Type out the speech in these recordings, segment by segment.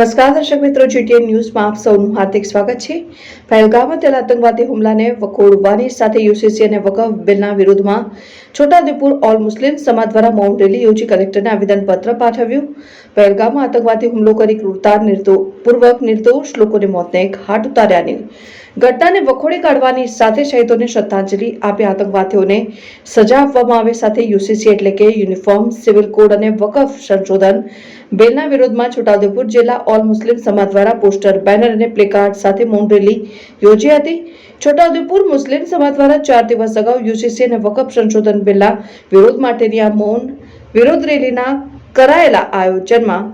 નમસ્કાર, દર્શક મિત્રો જીટીએન ન્યૂઝમાં આપ સૌનું હાર્દિક સ્વાગત છે. પહેલગામમાં થયેલા આતંકવાદી હુમલાને વખોડવાની સાથે યુસીસી અને વકફ બિલના વિરોધમાં છોટાઉદેપુર ઓલ મુસ્લિમ સમાજ દ્વારા મૌન રેલી યોજી કલેક્ટરને આવેદનપત્ર પાઠવ્યું. પહેલગામમાં આતંકવાદી હુમલો કરી ક્રૂરતા નિર્દો, પૂર્વક નિર્દોષ લોકોને મોતને ઘાટ ઉતાર્યાની ઘટનાને વખોડી કાઢવાની સાથે શહીદોને શ્રદ્ધાંજલિ આપી આતંકવાદીઓને સજા આપવામાં આવે સાથે યુસીસી એટલે કે યુનિફોર્મ, સિવિલ કોડ અને વકફ સંશોધન. બિલના વિરોધમાં છોટાઉદેપુર જિલ્લા ઓલ મુસ્લિમ સમાજ દ્વારા પોસ્ટર, બેનર અને પ્લેકાર્ડ સાથે મૌન રેલી યોજી હતી. છોટાઉદેપુર મુસ્લિમ સમાજ દ્વારા ચાર દિવસ અગાઉ યુસીસી અને વકફ સંશોધન બિલના વિરોધ માટેની આ મૌન વિરોધ રેલીના કરાયેલા આયોજનમાં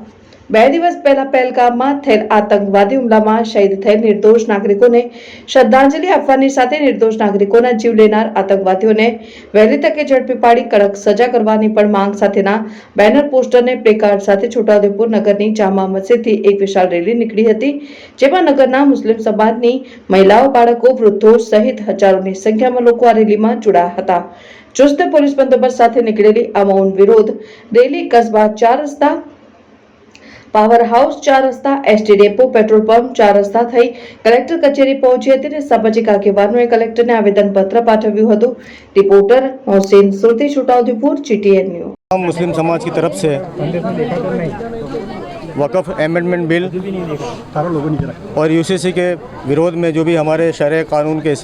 બે દિવસ પહેલા પહેલગામમાં થયેલ આતંકવાદી હુમલામાં શહીદ થયેલ નિર્દોષ નાગરિકોને શ્રદ્ધાંજલિ આપવાની સાથે નિર્દોષ નાગરિકોના જીવ લેનાર આતંકવાદીઓને વહેલી તકે ઝડપી પાડી કડક સજા કરવાની પણ માંગ સાથેના બેનર પોસ્ટરને પ્લેકાર્ડ સાથે છોટાઉદેપુર નગરની જામા મસ્જિદથી એક વિશાળ રેલી નીકળી હતી, જેમાં નગરના મુસ્લિમ સમાજની મહિલાઓ, બાળકો, વૃદ્ધો સહિત હજારોની સંખ્યામાં લોકો આ રેલીમાં જોડાયા હતા. ચુસ્ત પોલીસ બંદોબસ્ત સાથે નીકળેલી આ મૌન વિરોધ રેલી કસબા ચાર રસ્તા પાવર હાઉસ ચાર રસ્તા એસટી ડેપો પેટ્રોલ પંપ ચાર રસ્તા થઈ કલેક્ટર કચેરી પહોંચી હતી અને સામાજિક આગેવાનોએ કલેક્ટરને આવેદનપત્ર પાઠવ્યું હતું reporter Mohsin Surti Chhota Udaipur GTN news हम मुस्लिम समाज की तरफ से वक़फ़ अमेंडमेंट बिल और यूसीसी के विरोध में जो भी हमारे शरह कानून के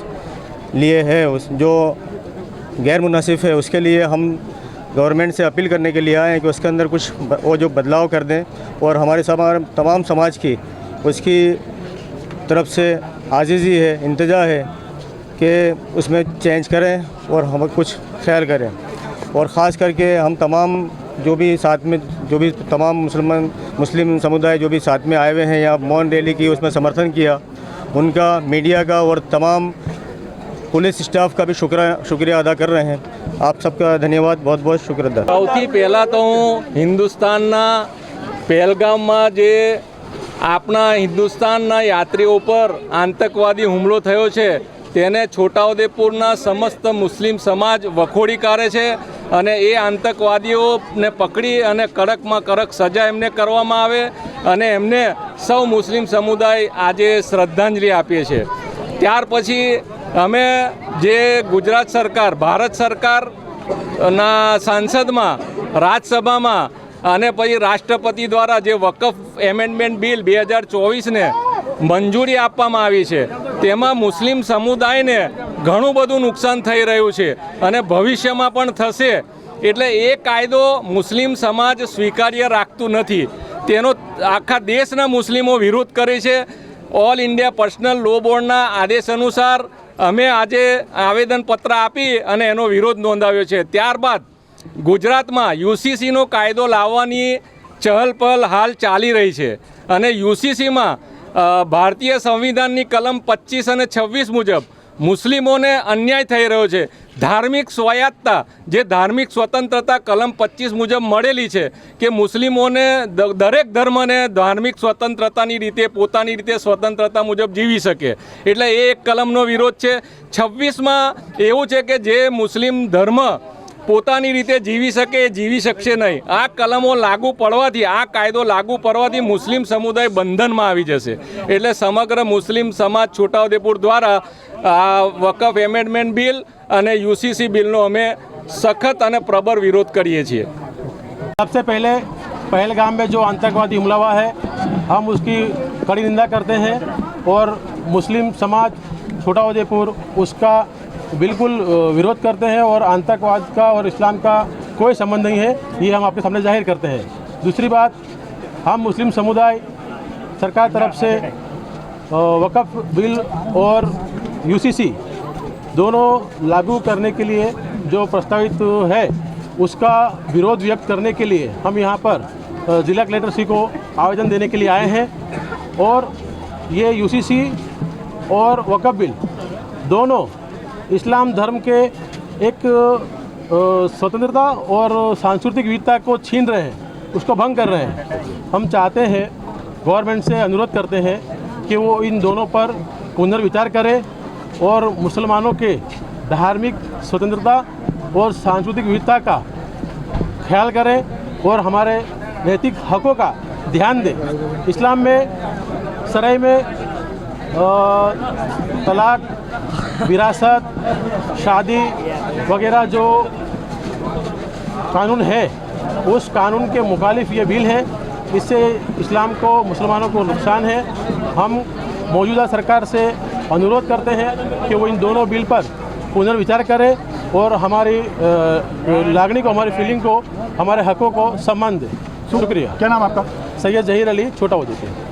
लिए है उस जो गैर मुनासिब है उसके लिए हम गवर्नमेंट से अपील करने के लिए आए हैं कि उसके अंदर कुछ वो जो बदलाव कर दें और हमारे समा, तमाम समाज की उसकी तरफ़ से आजीज़ी है, इंतजा है कि उसमें चेंज करें और हम कुछ ख्याल करें। और ख़ास करके हम तमाम जो भी साथ में, जो भी तमाम मुसलमान, मुस्लिम समुदाय जो भी साथ में आए हुए हैं या मौन रैली की उसमें समर्थन किया, उनका मीडिया का और तमाम પોલીસ સ્ટાફ કા ભી શુક્રિયા અદા કર રહે હૈ આપ સબકા ધન્યવાદ બહોત બહુ શુક્ર અદા સૌથી પહેલાં તો હું હિન્દુસ્તાનના પહેલગામમાં જે આપણા હિન્દુસ્તાનના યાત્રીઓ પર આતંકવાદી હુમલો થયો છે, તેને છોટાઉદેપુરના સમસ્ત મુસ્લિમ સમાજ વખોડી કાઢે છે અને એ આતંકવાદીઓને પકડી અને કડકમાં કડક સજા એમને કરવામાં આવે અને એમને સૌ મુસ્લિમ સમુદાય આજે શ્રદ્ધાંજલિ આપીએ છીએ. ત્યાર પછી અમે જે ગુજરાત સરકાર, ભારત સરકારના સાંસદમાં, રાજ્યસભામાં અને પછી રાષ્ટ્રપતિ દ્વારા જે વકફ એમેન્ડમેન્ટ બિલ બે હજાર ચોવીસને મંજૂરી આપવામાં આવી છે, તેમાં મુસ્લિમ સમુદાયને ઘણું બધું નુકસાન થઈ રહ્યું છે અને ભવિષ્યમાં પણ થશે. એટલે એ કાયદો મુસ્લિમ સમાજ સ્વીકાર્ય રાખતું નથી. તેનો આખા દેશના મુસ્લિમો વિરોધ કરે છે. ઓલ ઇન્ડિયા પર્સનલ લો બોર્ડના આદેશ અનુસાર અમે આજે આવેદનપત્ર આપી અને એનો વિરોધ નોંધાવ્યો છે. ત્યારબાદ ગુજરાતમાં યુસીસીનો કાયદો લાવવાની ચહલપહલ હાલ ચાલી રહી છે અને યુસીસીમાં ભારતીય સંવિધાનની કલમ પચીસ અને છવ્વીસ મુજબ મુસ્લિમોને અન્યાય થઈ રહ્યો છે. ધાર્મિક સ્વાયત્તા જે ધાર્મિક સ્વતંત્રતા કલમ પચીસ મુજબ મળેલી છે કે મુસ્લિમોને દરેક ધર્મને ધાર્મિક સ્વતંત્રતાની રીતે, પોતાની રીતે સ્વતંત્રતા મુજબ જીવી શકે. એટલે એ એક કલમનો વિરોધ છે. છવ્વીસમાં એવું છે કે જે મુસ્લિમ ધર્મ પોતાની રીતે જીવી શકે એ જીવી શકશે નહીં આ કલમો લાગુ પડવાથી આ કાયદો લાગુ પડવાથી મુસ્લિમ સમુદાય બંધનમાં આવી જશે એટલે સમગ્ર મુસ્લિમ સમાજ છોટાઉદેપુર દ્વારા આ વકફ એમેન્ડમેન્ટ બિલ અને યુસીસી બિલનો અમે સખત અને પ્રબળ વિરોધ કરીએ છીએ सबसे पहले पहलगाम में जो आतंकवादी हमला हुआ है हम उसकी कड़ी निंदा करते हैं और मुस्लिम समाज छोटा उदयपुर उसका बिल्कुल विरोध करते हैं और आतंकवाद का और इस्लाम का कोई संबंध नहीं है, ये हम आपके सामने ज़ाहिर करते हैं। दूसरी बात, हम मुस्लिम समुदाय सरकार तरफ़ से वक़्फ़ बिल और यूसीसी दोनों लागू करने के लिए जो प्रस्तावित है, उसका विरोध व्यक्त करने के लिए हम यहाँ पर जिला कलेक्टर सी को आवेदन देने के लिए आए हैं और ये यूसीसी और वक़्फ़ बिल दोनों इस्लाम धर्म के एक स्वतंत्रता और सांस्कृतिक विविधता को छीन रहे हैं, उसको भंग कर रहे हैं। हम चाहते हैं, गवर्नमेंट से अनुरोध करते हैं कि वो इन दोनों पर पुनर्विचार करे और मुसलमानों के धार्मिक स्वतंत्रता और सांस्कृतिक विविधता का ख्याल करें और हमारे नैतिक हकों का ध्यान दें। इस्लाम में सराय में तलाक विरासत शादी वगैरह जो कानून है उस कानून के मुखालिफ ये बिल है। इससे इस्लाम को मुसलमानों को नुकसान है। हम मौजूदा सरकार से अनुरोध करते हैं कि वो इन दोनों बिल पर पुनर्विचार करें और हमारी लागनी को हमारी फीलिंग को हमारे हकों को सम्मान दें। शुक्रिया। क्या नाम आपका? सैयद जहीर अली छोटा उदेपुर